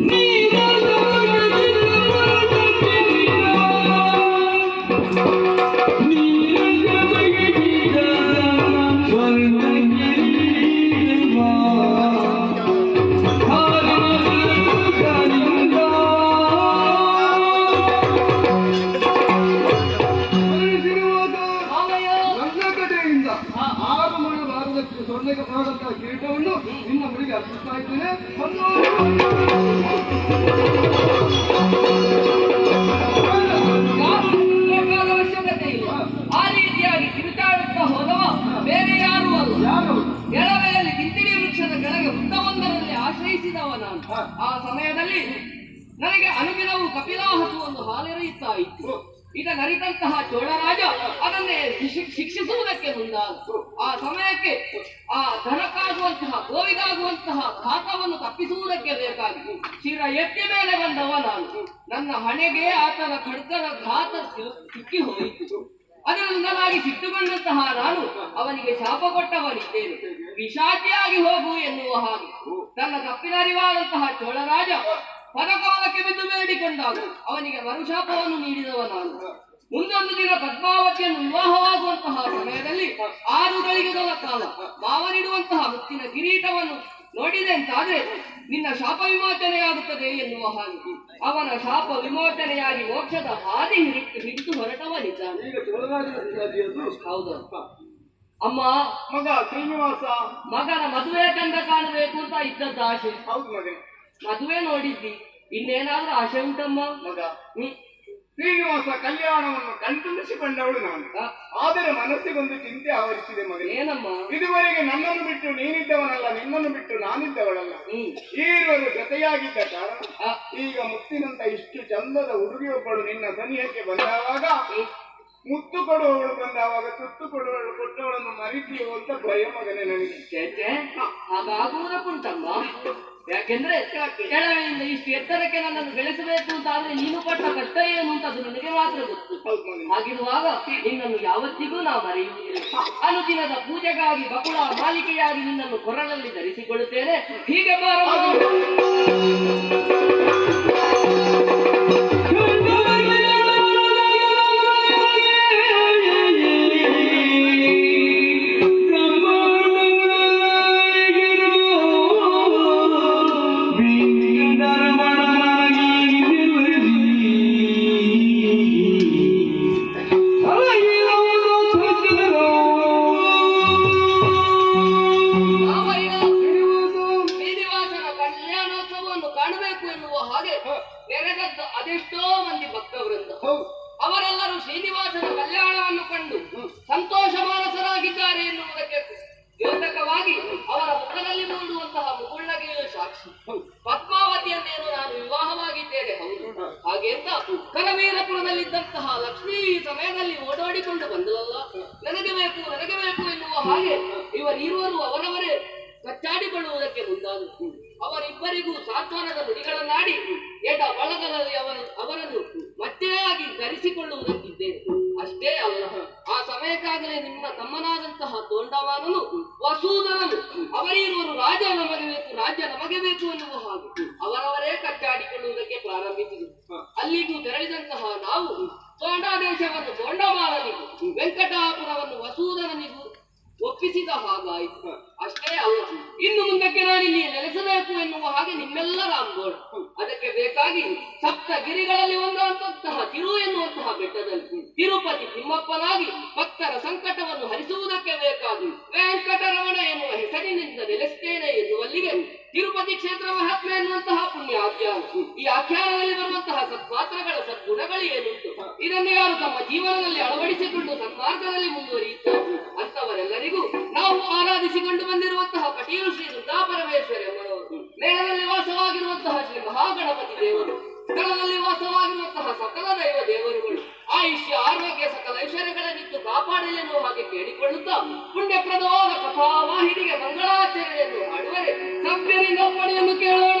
Need ವೃತ್ತವೊಂದರಲ್ಲಿ ನಾನು. ಆ ಸಮಯದಲ್ಲಿ ನನಗೆ ಅನುದಿನವೂ ಕಪಿಲಾಹಸು ಒಂದು ಹಾಲೆರೆಯುತ್ತಾ ಇತ್ತು. ಇದ ನರಿತಂತಹ ಚೋಳರಾಜ ಅದನ್ನೇ ಶಿಕ್ಷಿ- ಶಿಕ್ಷಿಸುವುದಕ್ಕೆ ಮುಂದಾದ. ಆ ಸಮಯಕ್ಕೆ ಆ ಧನಕ್ಕಾಗುವಂತಹ, ಗೋವಿಗಾಗುವಂತಹ ಘಾತವನ್ನು ತಪ್ಪಿಸುವುದಕ್ಕೆ ಬೇಕಾಗಿತ್ತು. ಶಿರ ಎತ್ತಿ ಮೇಲೆ ಬಂದವ ನಾನು. ನನ್ನ ಹಣೆಗೆ ಆತನ ಖಡ್ಗದ ಘಾತ ಸಿಕ್ಕಿ ಹೋಯಿತು ಅದರಿಂದಲಾಗಿ ಸಿಟ್ಟುಗೊಂಡಂತಹ ನಾನು ಅವನಿಗೆ ಶಾಪ ಕೊಟ್ಟವನಿದ್ದೇನೆ? ವಿಷಾದಿಯಾಗಿ ಹೋಗು ಎನ್ನುವ ಹಾಗೆ. ತನ್ನ ತಪ್ಪಿನರಿವಾದಂತಹ ಚೋಳರಾಜ ಪದಕಾಲಕ್ಕೆ ಬಿದ್ದು ಬೇಡಿಕೊಂಡಾಗ ಅವನಿಗೆ ಮರುಶಾಪವನ್ನು ನೀಡಿದವ ನಾನು. ಮುಂದೊಂದು ದಿನ ಪದ್ಮಾವತಿಯನ್ನು ವಿವಾಹವಾಗುವಂತಹ ಸಮಯದಲ್ಲಿ ಆರು ಗಳಿಗೆಗಳ ಕಾಲ ಮಾವನಿಡುವಂತಹ ಮುತ್ತಿನ ಕಿರೀಟವನ್ನು ನೋಡಿದೆ ಅಂತಾದ್ರೆ ನಿನ್ನ ಶಾಪ ವಿಮೋಚನೆಯಾಗುತ್ತದೆ ಎನ್ನುವ ಹಾಗೆ. ಅವನ ಶಾಪ ವಿಮೋಚನೆಯಾಗಿ ಮೋಕ್ಷದ ಹಾದಿ ಹಿಡಿದು ಹಿಡಿದು ಶಿರಾಜಿಯದ್ದು ಹೌದು. ಅಮ್ಮ ಮಗ ಶ್ರೀನಿವಾಸ ಮಗನ ಮದುವೆ ಕಂದ ಕಾಣಬೇಕು ಅಂತ ಇದ್ದದ್ದು ಆಶೆ ಹೌದು ಮಗ. ಮದುವೆ ನೋಡಿದ್ದಿ. ಇನ್ನೇನಾದ್ರೂ ಆಶೆ ಉಂಟಮ್ಮ? ಮಗ. ಹ್ಮ್. ಶ್ರೀನಿವಾಸ ಕಲ್ಯಾಣವನ್ನು ಕಣ್ತುಂಬಿಸಿಕೊಂಡವಳು ನಾನು. ಆದರೆ ಮನಸ್ಸಿಗೊಂದು ಚಿಂತೆ ಆವರಿಸಿದೆ ಮಗನೇ. ಏನಮ್ಮ? ಇದುವರೆಗೆ ನನ್ನನ್ನು ಬಿಟ್ಟು ನೀನಿದ್ದವನಲ್ಲ ನಿನ್ನನ್ನು ಬಿಟ್ಟು ನಾನಿದ್ದವಳಲ್ಲ. ಈರುವರು ಜೊತೆಯಾಗಿದ್ದ ಕಾರಣ ಈಗ ಮುತ್ತಿನಂತ ಇಷ್ಟು ಚಂದದ ಹುಡುಗಿಯೊಬ್ಬಳು ನಿನ್ನ ಸನಿಹಕ್ಕೆ ಬಂದಾವಾಗ. ಮುತ್ತು ಕೊಡುವವಳು ಬಂದಾವಾಗ ತುತ್ತು ಕೊಡುವವಳು ಕೊಟ್ಟವಳನ್ನು ಮರಿತೀಯೋ ಅಂತ ಭಯ ಮಗನೇ ನನಗೆ. ಹಾಗಾಗುವುದಕ್ಕುಂಟಮ್ಮ. ಯಾಕೆಂದ್ರೆ ಕೆಳವೆಯಿಂದ ಇಷ್ಟು ಎತ್ತರಕ್ಕೆ ನನ್ನನ್ನು ಬೆಳೆಸಬೇಕು ಅಂತ ಆದ್ರೆ ನೀನು ಪಟ್ಟ ಕಷ್ಟ ಏನು ಅಂತ ಅದು ನನಗೆ ಮಾತ್ರ ಗೊತ್ತು. ಹಾಗಿರುವಾಗ ನಿನ್ನನ್ನು ಯಾವತ್ತಿಗೂ ನಾವು ಮರೆಯುವುದಿಲ್ಲ ಅನುದಿನದ ಪೂಜೆಗಾಗಿ ಬಕುಳ ಮಾಲಿಕೆಯಾಗಿ ನಿನ್ನನ್ನು ಕೊರಳಲ್ಲಿ ಧರಿಸಿಕೊಳ್ಳುತ್ತೇನೆ. ಹೀಗೆ ಬಾರಮ್ಮ ಶ್ರೀನಿವಾಸನ ಕಲ್ಯಾಣವನ್ನು ಕಂಡು ಸಂತೋಷ ಮಾನಸರಾಗಿದ್ದಾರೆ ಎನ್ನುವುದಕ್ಕೆ ದ್ಯೋತಕವಾಗಿ ಅವರ ಮುಖದಲ್ಲಿ ನೋಡುವಂತಹ ಮುಗುಳ್ನಗೆಯು ಸಾಕ್ಷಿ. ಪದ್ಮಾವತಿಯನ್ನೇನು ನಾನು ವಿವಾಹವಾಗಿದ್ದೇನೆ, ಹೌದು. ಹಾಗೆ ಅಂತ ಕರವೀರಪುರದಲ್ಲಿದ್ದಂತಹ ಲಕ್ಷ್ಮೀ ಸಮಯದಲ್ಲಿ ಓಡಾಡಿಕೊಂಡು ಬಂದಲಲ್ಲ ನನಗೆ ಬೇಕು ನನಗೆ ಬೇಕು ಎನ್ನುವ ಹಾಗೆ ಇವರಿರುವರು ಅವರವರೇ ಕಚ್ಚಾಡಿಕೊಳ್ಳುವುದಕ್ಕೆ ಮುಂದಾದರು ಅವರಿಬ್ಬರಿಗೂ ಸಾಂತ್ವನದ ನುಡಿಗಳನ್ನಾಡಿ ಎಡ ಬಳಗದಲ್ಲಿ ಅವರ, ಅವರನ್ನು ಮತ್ತೆಯಾಗಿ ಧರಿಸಿಕೊಳ್ಳುವುದಕ್ಕಿದ್ದೇನೆ ಅಷ್ಟೇ ಅಲ್ಲ, ಆ ಸಮಯಕ್ಕಾಗಲೇ ನಿಮ್ಮ ತಮ್ಮನಾದಂತಹ ತೋಂಡವಾನನು ವಸೂದನನು ಅವರಿರುವರು ರಾಜ ನಮಗೆ ಬೇಕು, ರಾಜ್ಯ ನಮಗೆ ಬೇಕು ಎನ್ನುವ ಹಾಗೆ ಅವರವರೇ ಕಟ್ಟಾಡಿಕೊಳ್ಳುವುದಕ್ಕೆ ಪ್ರಾರಂಭಿಸಿದರು. ಅಲ್ಲಿಗೂ ತೆರಳಿದಂತಹ ನಾವು ತೋಂಡಾದೇಶವನ್ನು ತೋಂಡಮಾನನಿಗೂ ವೆಂಕಟಾಪುರವನ್ನು ವಸೂದನನಿಗೂ ಒಪ್ಪಿಸಿದ ಹಾಗಾಯಿತು. ಅಷ್ಟೇ ಅಲ್ಲ. ಇನ್ನು ಮುಂದಕ್ಕೆ ನಾನಿಲ್ಲಿ ನೆಲೆಸಬೇಕು ಎನ್ನುವ ಹಾಗೆ ನಿಮ್ಮೆಲ್ಲರ ಅಂಬೋಣ. ಅದಕ್ಕೆ ಬೇಕಾಗಿ ಸಪ್ತ ಗಿರಿಗಳಲ್ಲಿ ಒಂದಾದಂತಹ ತಿರು ಎನ್ನುವಂತಹ ಬೆಟ್ಟದಲ್ಲಿ ತಿರುಪತಿ ತಿಮ್ಮಪ್ಪನಾಗಿ ಈ ಆಖ್ಯಾನದಲ್ಲಿ ಬರುವಂತಹ ಸತ್ಪಾತ್ರಗಳ ಸದ್ಗುಣಗಳು ಏನುಂಟು ಇದನ್ನು ಯಾರು ತಮ್ಮ ಜೀವನದಲ್ಲಿ ಅಳವಡಿಸಿಕೊಂಡು ಸನ್ಮಾರ್ಗದಲ್ಲಿ ಮುಂದುವರಿಯಿತು ಅಂತವರೆಲ್ಲರಿಗೂ ನಾವು ಆರಾಧಿಸಿಕೊಂಡು ಬಂದಿರುವಂತಹ ಕಟೀಲು ಶ್ರೀ ದುರ್ಗಾ ಪರಮೇಶ್ವರಿ ಅಮ್ಮನವರು ಮೇಳದಲ್ಲಿ ವಾಸವಾಗಿರುವಂತಹ ಶ್ರೀ ಮಹಾಗಣಪತಿ ದೇವರು, ಸ್ಥಳದಲ್ಲಿ ವಾಸವಾಗಿರುವಂತಹ ಸಕಲ ದೈವ ದೇವರುಗಳು, ಆಯುಷ್ಯ, ಆರೋಗ್ಯ, ಸಕಲ ಐಶ್ವರ್ಯಗಳನ್ನಿತ್ತು ಕಾಪಾಡಲಿ ಎನ್ನುವ ಹಾಗೆ ಕೇಳಿಕೊಳ್ಳುತ್ತಾ ಪುಣ್ಯಪ್ರದವಾದ ಕಥಾವಾಹಿನಿಗೆ ಮಂಗಳಾಚರಣೆಯನ್ನು ಮಾಡುವರೆ ಸಭ್ಯರಿಂದ ಪಡೆಯನ್ನು ಕೇಳೋಣ